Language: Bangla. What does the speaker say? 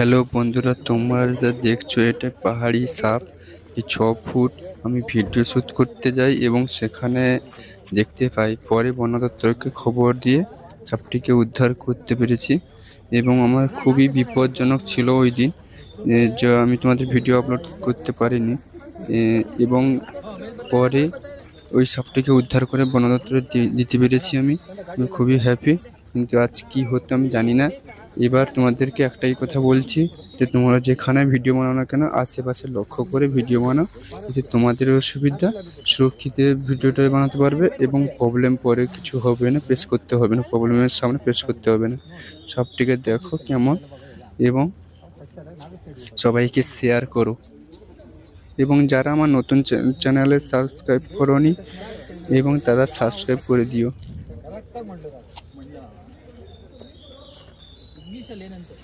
হ্যালো বন্ধুরা, তোমরা যা দেখছ এটা পাহাড়ি সাপ। এই ছ ফুট আমি ভিডিও শ্যুট করতে যাই এবং সেখানে দেখতে পাই। পরে বন দপ্তরকে খবর দিয়ে সাপটিকে উদ্ধার করতে পেরেছি এবং আমার খুবই বিপজ্জনক ছিল ওই দিন যা আমি তোমাদের ভিডিও আপলোড করতে পারিনি। এবং পরে ওই সাপটিকে উদ্ধার করে বন দপ্তরে দিতে পেরেছি আমি। আমি খুবই হ্যাপি কিন্তু আজ কি হতো আমি জানি না। এবার তোমাদেরকে একটাই কথা বলছি যে তোমরা যেখানে ভিডিও বানাও না কেন, আশেপাশে লক্ষ্য করে ভিডিও বানাও, এতে তোমাদের সুবিধা, সুরক্ষিত ভিডিওটা বানাতে পারবে এবং প্রবলেম পরে কিছু হবে না পেশ করতে হবে না প্রবলেমের সামনে পেশ করতে হবে না। সবটিকে দেখো কেমন এবং সবাইকে শেয়ার করো। এবং যারা আমার নতুন চ্যানেলে সাবস্ক্রাইব করোনি, এবং তারা সাবস্ক্রাইব করে দিও। मी शलेनंतर